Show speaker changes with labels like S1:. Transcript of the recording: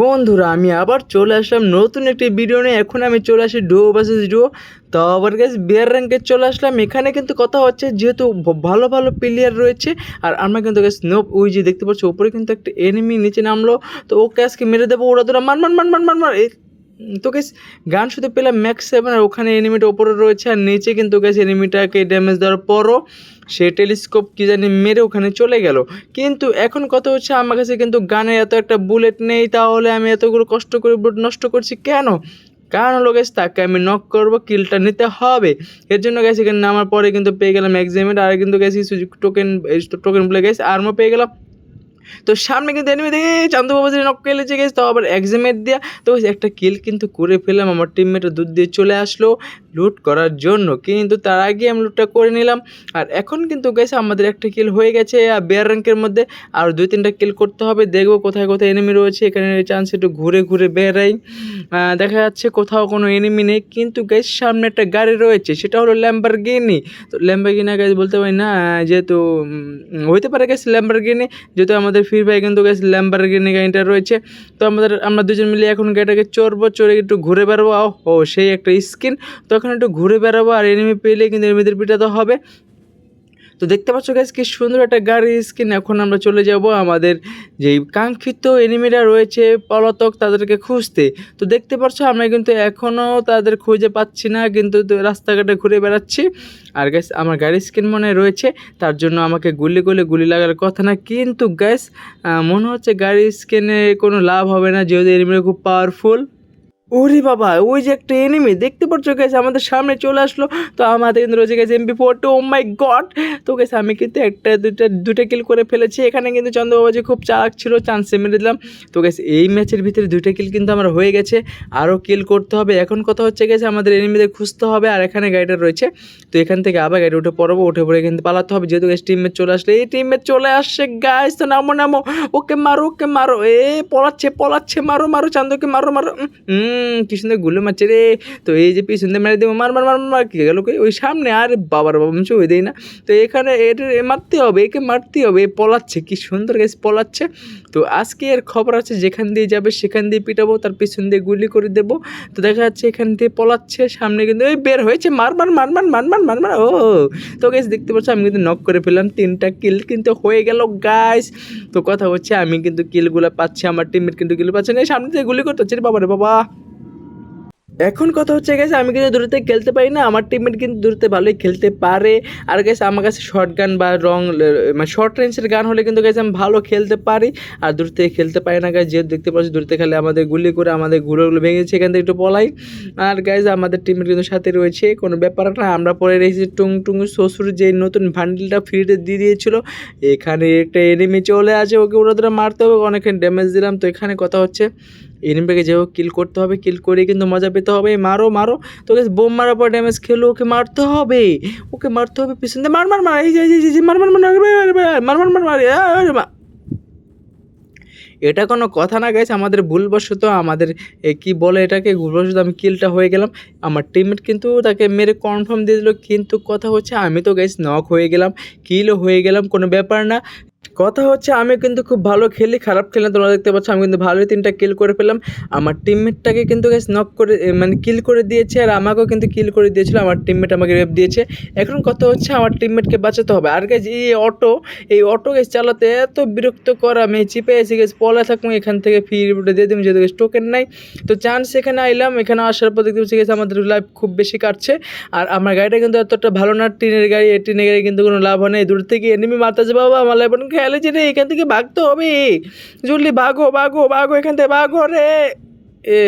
S1: বন্ধুরা, আমি আবার চলে আসলাম নতুন একটি ভিডিও নিয়ে। এখন আমি চলে আসি ডুও ভার্সেস ডুও তো আবার গেছে বিয়ার র্যাঙ্কে চলে আসলাম। এখানে কিন্তু কথা হচ্ছে, যেহেতু ভালো ভালো প্লেয়ার রয়েছে, আর আমরা কিন্তু গেছে স্নোপ ওই যে দেখতে পাচ্ছি ওপরে কিন্তু একটা এনিমি নিচে নামলো। তো ও ক্যাশকে মেরে দেবো, ওরা তোরা মান মান মান মান এই তো গেস গান শুধু পেলাম ম্যাক্স সেভেন আর ওখানে এনিমিটা ওপরে রয়েছে আর নিচে কিন্তু গেছে এনিমিটাকে ড্যামেজ দেওয়ার পরও সে টেলিস্কোপ কী জানি মেরে ওখানে চলে গেল। কিন্তু এখন কথা হচ্ছে আমার কাছে কিন্তু গানে এত একটা বুলেট নেই, তাহলে আমি এতগুলো কষ্ট করে বুলেট নষ্ট করছি কেন? কারণ হলো গেছে তাকে আমি নক করব কিলটা নিতে হবে। এর জন্য গেছে এখানে নামার পরে কিন্তু পেয়ে গেলাম এক্সামের আর কিন্তু গেছি টোকেন টোকেন বলে গেছে আর্মও পেয়ে গেলাম। তো সামনে কিন্তু এনিমি দেখে চান্দবাবু যে নক খেলেছে গেছে তো আবার এক্সামের দেওয়া তো একটা কিল কিন্তু করে ফেললাম, আমার টিমমেটও দুধ দিয়ে চলে আসলো লুট করার জন্য। কিন্তু তার আগে আমি লুটটা করে নিলাম। আর এখন কিন্তু গেছে আমাদের একটা কিল হয়ে গেছে, আর বেয়ার র্যাঙ্কের মধ্যে আর দুই তিনটা কিল করতে হবে। দেখব কোথায় কোথায় এনিমি রয়েছে, এখানে চান্স একটু ঘুরে ঘুরে বেড়াই। দেখা যাচ্ছে কোথাও কোনো এনিমি নেই, কিন্তু গ্যাস সামনে একটা গাড়ি রয়েছে, সেটা হলো ল্যাম্বারগিনি তো ল্যাম্বারগিনি গ্যাস বলতে পারি না, যেহেতু হইতে পারে গ্যাস ল্যাম্বারগিনি যেহেতু আমাদের ফ্রি ফায়ার কিন্তু গ্যাস ল্যাম্বারগিনি গাড়িটা রয়েছে। তো আমাদের আমরা দুজন মিলে এখন গাড়িটাকে চড়বো, চড়ে একটু ঘুরে বেড়াবো। ও, সেই একটা স্কিন তখন একটু ঘুরে বেড়াবো আর এনিমি পেলে কিন্তু এনিমিদের পিটাতে হবে। তো দেখতে পাচ্ছ গাইজ কি সুন্দর একটা গাড়ি স্কিন এখন আমরা চলে যাব আমাদের যেই কাঙ্ক্ষিত এনিমিরা রয়েছে, পলাতক, তাদেরকে খুঁজতে। তো দেখতে পাচ্ছ, আমরা কিন্তু এখনও তাদের খুঁজে পাচ্ছি না, কিন্তু রাস্তাঘাটে ঘুরে বেড়াচ্ছি। আর গ্যাস আমার গাড়ির স্কিন মনে রয়েছে, তার জন্য আমাকে গুলি করলে গুলি লাগার কথা না। কিন্তু গ্যাস মনে হচ্ছে গাড়ির স্কিনে কোনো লাভ হবে না, যেহেতু এনিমিরা খুব পাওয়ারফুল ওরে বাবা, ওই যে একটা এনিমি দেখতে পাচ্ছ গেছে আমাদের সামনে চলে আসলো। তো আমাদের কিন্তু রয়েছে গেছে MP four two my god তো গেছে আমি কিন্তু একটা দুটা দুটা কিল করে ফেলেছি। এখানে কিন্তু চন্দ্রবাবাজি খুব চালাক ছিল চান্সে মেরে দিলাম। তো গেছে এই ম্যাচের ভিতরে দুইটা কিল কিন্তু আমার হয়ে গেছে। আরও কিল করতে হবে। এখন কথা হচ্ছে গেছে আমাদের এনিমিদের খুঁজতে হবে, আর এখানে গাড়িটা রয়েছে। তো এখান থেকে আবার গাড়ি উঠে পড়ব, উঠে পড়ে কিন্তু পালাতে হবে। যেহেতু গেছে টিমমেট চলে আসলে। এই টিমমেট চলে আসছে গাইস তো নামো নামো। ওকে মারো ওকে মারো। এ, পলাচ্ছে পলাচ্ছে। মারো মারো, চান্দকে মারো মারো। হুম কি সুন্দরগুলো মারছে রে তো এই যে পিছন দিয়ে মেরে দেবো মার মার মার মার কি গেল ওই সামনে আরে বাবার বাবা আমি ওই দেই না তো এখানে এটা মারতে হবে একে মারতে হবে এ পলাচ্ছে কি সুন্দর গেছে পলাচ্ছে তো আজকে এর খবর আছে যেখান দিয়ে যাবে সেখান দিয়ে পিটাবো তার পিছন দিয়ে গুলি করে দেবো তো দেখা যাচ্ছে এখান দিয়ে পলাচ্ছে সামনে কিন্তু ওই বের হয়েছে মার মার মার মার মার মার মার মার ও তো গেছে দেখতে পাচ্ছ আমি কিন্তু নক করে ফেললাম তিনটা কিল কিন্তু হয়ে গেল গাইস তো কথা হচ্ছে আমি কিন্তু কিলগুলো পাচ্ছি আমার টিমের কিন্তু কিল পাচ্ছে না সামনে থেকে গুলি করতে হচ্ছে রে বাবা রে বাবা এখন কথা হচ্ছে গেছে আমি কিন্তু দূরতে খেলতে পারি না, আমার টিমমেট কিন্তু দূরতে ভালোই খেলতে পারে। আর গেছে আমার কাছে শর্ট গান বা রং মানে শর্ট রেঞ্জের গান হলে কিন্তু গেছে আমি ভালো খেলতে পারি। আর দূর থেকে খেলতে পারি না গাছ যেহেতু দেখতে পাচ্ছি, দূরতে খেলে আমাদের গুলি করে আমাদের গুলোগুলো ভেঙেছে এখান থেকে একটু পলাই। আর গাইজ আমাদের টিমের কিন্তু সাথে রয়েছে, কোনো ব্যাপার না, আমরা পরে রেখেছি টুং টুং শ্বশুর যে নতুন ভান্ডিলটা ফ্রিতে দিয়ে দিয়েছিল, এখানে একটা এনিমি চলে আছে ওকে ওরা তোরা মারতে হবে অনেক ড্যামেজ দিলাম, তো এখানে কথা হচ্ছে এনিমিটাকে যেভাবে কিল করতে হবে কিল করে কিন্তু মজা পেতে হবে মারো মারো তোকে বোম মারার পর ড্যামেজ খেলো ওকে মারতে হবে ওকে মারতে হবে পিছন দিয়ে মার মার মার এই যে মার মার মার মার মার মার মার এটা কোনো কথা না গেছে আমাদের ভুলবশত আমাদের কি বলে এটাকে ভুলবশত আমি কিলটা হয়ে গেলাম আমার টিমমেট কিন্তু তাকে মেরে কনফার্ম দিয়ে দিল কিন্তু কথা হচ্ছে আমি তো গেছি নক হয়ে গেলাম কিলও হয়ে গেলাম কোনো ব্যাপার না কথা হচ্ছে আমি কিন্তু খুব ভালো খেলি, খারাপ খেলি তোমরা দেখতে পাচ্ছ, আমি কিন্তু ভালোই তিনটা কিল করে ফেললাম। আমার টিমমেটটাকে কিন্তু গ্যাস নক করে মানে কিল করে দিয়েছে, আর আমাকেও কিন্তু কিল করে দিয়েছিল, আমার টিমমেট আমাকে রেপ দিয়েছে। এখন কথা হচ্ছে আমার টিমমেটকে বাঁচাতে হবে। আর গ্যাস এই অটো এই অটো গ্যাস চালাতে এত বিরক্ত করা আমি চিপে এসে গেছি পলা থাকুন এখান থেকে ফি দিয়ে দিম যেহেতু গ্যাস টোকেন নাই। তো চান্স এখানে আইলাম, এখানে আসার পর দেখতে পাচ্ছি গেছে আমাদের লাইফ খুব বেশি কাটছে। আর আমার গাড়িটা কিন্তু এতটা ভালো না, টিনের গাড়ি, এই টিনের গাড়ি কিন্তু কোনো লাভ হয় না দূর থেকে এনিমি মারতেছে, বাবা, আমার লাইফ খেলেছে রে এখান থেকে ভাগতে হবে। জলদি ভাগো ভাগো ভাগো এখান থেকে ভাগো রে। এ